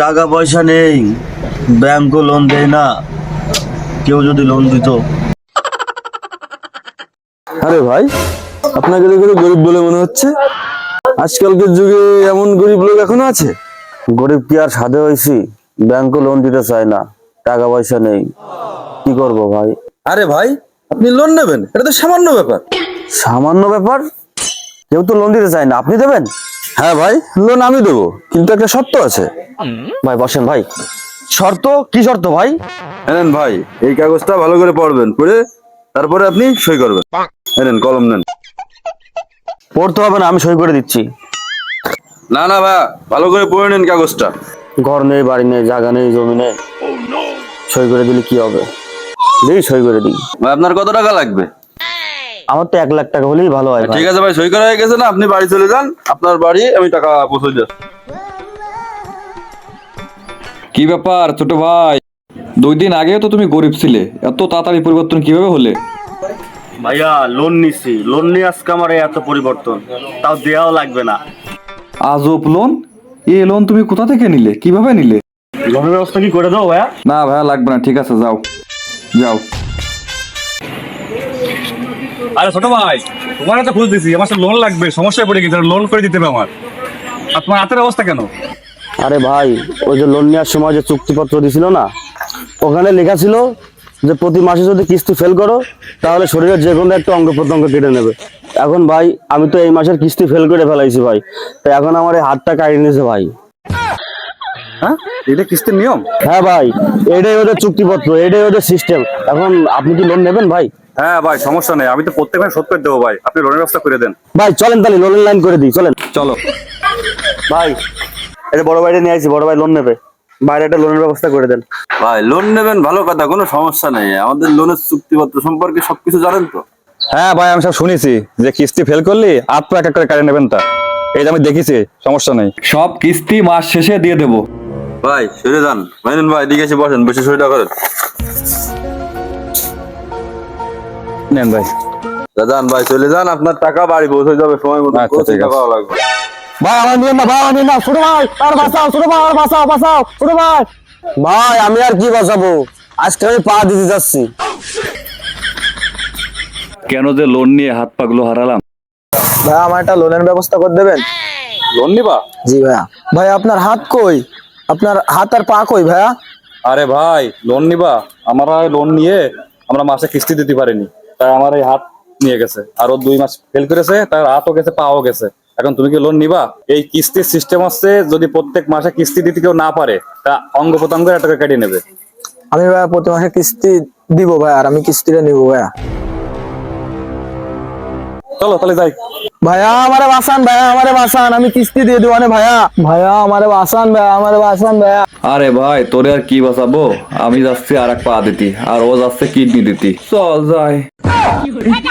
টাকা পয়সা নেই। ব্যাংকও লোন দেয় না। কেউ যদি লোন দিত। আরে ভাই আপনাকে দেখে তো গরিব বলে মনে হচ্ছে। আজকালকার যুগে এমন গরিব লোক এখনও আছে? গরিব কি আর সাধে হয়েছি ব্যাংকও লোন দিতে চায় না। টাকা পয়সা নেই। কি করব ভাই? আরে ভাই আপনি লোন নেবেন? এটা তো সামান্য ব্যাপার। সামান্য ব্যাপার? কেউ তো লোন দিতে চায় না। আপনি দেবেন? হ্যাঁ ভাই লোন আমি দেবো কিন্তু একটা শর্ত আছে। ভাই বসেন ভাই। শর্ত? কি শর্ত ভাই? নেন ভাই এই কাগজটা ভালো করে পড়বেন পড়ে তারপরে আপনি সই করবেন। নেন কলম নেন। পড়তে হবে না আমি সই করে দিচ্ছি। না না ভাই ভালো করে পড়ে নেন কাগজটা। ঘর নেই বাড়ি নেই জায়গা নেই জমি নেই। সই করে দিলে কি হবে? দিই সই করে দিই। ভাই আপনার কত টাকা লাগবে? আমার তো এক লাখ টাকা হলেই ভালো হয় ঠিক আছে ভাই সই করা হয়ে গেছে না? আপনি বাড়ি চলে যান আপনার বাড়ি আমি টাকা পৌঁছে যাচ্ছি কি ব্যাপার ছোট ভাই? দুই দিন আগেও তো তুমি গরিব ছিলে এত তাড়াতাড়ি পরিবর্তন কীভাবে হলে? ভাইয়া লোন নিছি। লোন নিয়ে আজকে আমার এত পরিবর্তন তাও দেওয়াও লাগবে না। আজব লোন এই লোন তুমি কোথা থেকে নিলে? কীভাবে নিলে? লোনের ব্যবস্থা কি করে দাও ভাইয়া? না ভাইয়া লাগবে না ঠিক আছে যাও। যাও। আরে ছোট ভাই তোমার তো খুঁজ দিছি আমার লোন লাগবে সমস্যায় পড়ে গেছে লোন করে দিতে হবে আমার। আর তোমার হাতের অবস্থা কেন? আরে ভাই ওই যে লোন নেওয়ার সময় যে চুক্তিপত্র দিছিল না ওখানে লেখা ছিল যে প্রতি মাসে যদি কিস্তি ফেল করো তাহলে শরীরের যে কোনো একটা অঙ্গ প্রত্যঙ্গ কেটে নেবে। এখন ভাই আমি তো এই মাসের কিস্তি ফেল করে ফেলাইছি ভাই। তো এখন আমার এই হাতটা কাটিয়ে নিয়েছে ভাই। হ্যাঁ? এটা কিস্তির নিয়ম? হ্যাঁ ভাই এটাই ওদের চুক্তিপত্র এটাই ওদের সিস্টেম এখন আপনি কি লোন নেবেন ভাই? হ্যাঁ ভাই সমস্যা নেই। আমি তো প্রত্যেক মাসে শোধ করে দেবো ভাই। আপনি লোনের ব্যবস্থা করে দেন। ভাই চলেন তাহলে লোনের লাইন করে দিই চলেন। চলো। ভাই এটা বড় ভাইটা নিয়ে আসছি বড় ভাই লোন নেবে। বাইরে একটা লোনের ব্যবস্থা করে দেন। ভাই লোন নেবেন ভালো কথা কোনো সমস্যা নেই। আমাদের লোনের চুক্তিপত্র সম্পর্কে সবকিছু জানেন তো? হ্যাঁ ভাই আমি সব শুনেছি যে কিস্তি ফেল করলি আট এক এক করে কাটে নেবেন তা। এই যে আমি দেখেছি সমস্যা নেই। সব কিস্তি মাস শেষে দিয়ে দেবো। ভাই সরে যান। মাইনুন ভাই এদিকে এসে বসেন বেশি সইটা করেন। নেন ভাই। যান ভাই চলে যান আপনার টাকা বাড়ি পৌঁছে যাবে সময় মতো আচ্ছা, ঠিক আছে। লাগবে। ভাই আমার নিয়ে না ভাই আমার নিয়ে না ছোট ভাই আর বাঁচাও ছোট ভাই আর বাঁচাও বাঁচাও ছোট ভাই। ভাই আমি আর কি বাঁচাবো? আজকে আমি পা দিতে যাচ্ছি। কেন যে লোন নিয়ে হাত পাগুলো হারালাম? ভাই আমার একটা লোনের ব্যবস্থা করে দেবেন? লোন নিবা? জি ভাইয়া। ভাই আপনার হাত কই? আপনার হাত আর পা কই ভাইয়া? আরে ভাই লোন নিবা। আমরা লোন নিয়ে আমরা মাসে কিস্তি দিতে পারিনি। তাই আমার এই হাত নিয়ে গেছে। আরও দুই মাস ফেল করেছে তার হাতও গেছে পাও গেছে। এখন তুমি কি লোন নিবা? এই কিস্তির সিস্টেম হচ্ছে যদি প্রত্যেক মাসে কিস্তি দিতে কেউ না পারে তা অঙ্গ প্রত্যঙ্গের টাকা কাটিয়ে নেবে। আমি ভাইয়া প্রতি মাসে কিস্তি দিব ভাই আর আমি কিস্তিটা নিব ভাইয়া। চলো তাহলে যাই। ভাইয়া আমারে বাসান ভাইয়া আমারে বাসান আমি কিস্তি দিয়ে দিব মানে ভাইয়া। ভাইয়া আমারে বাসান ভাইয়া আমারে বাসান ভাইয়া। আরে ভাই তোরে আর কি বাঁচাবো? আমি যাচ্ছি আর এক পা দিতি আর ও যাচ্ছে কিডনি দিতি। চল যাই। 我 家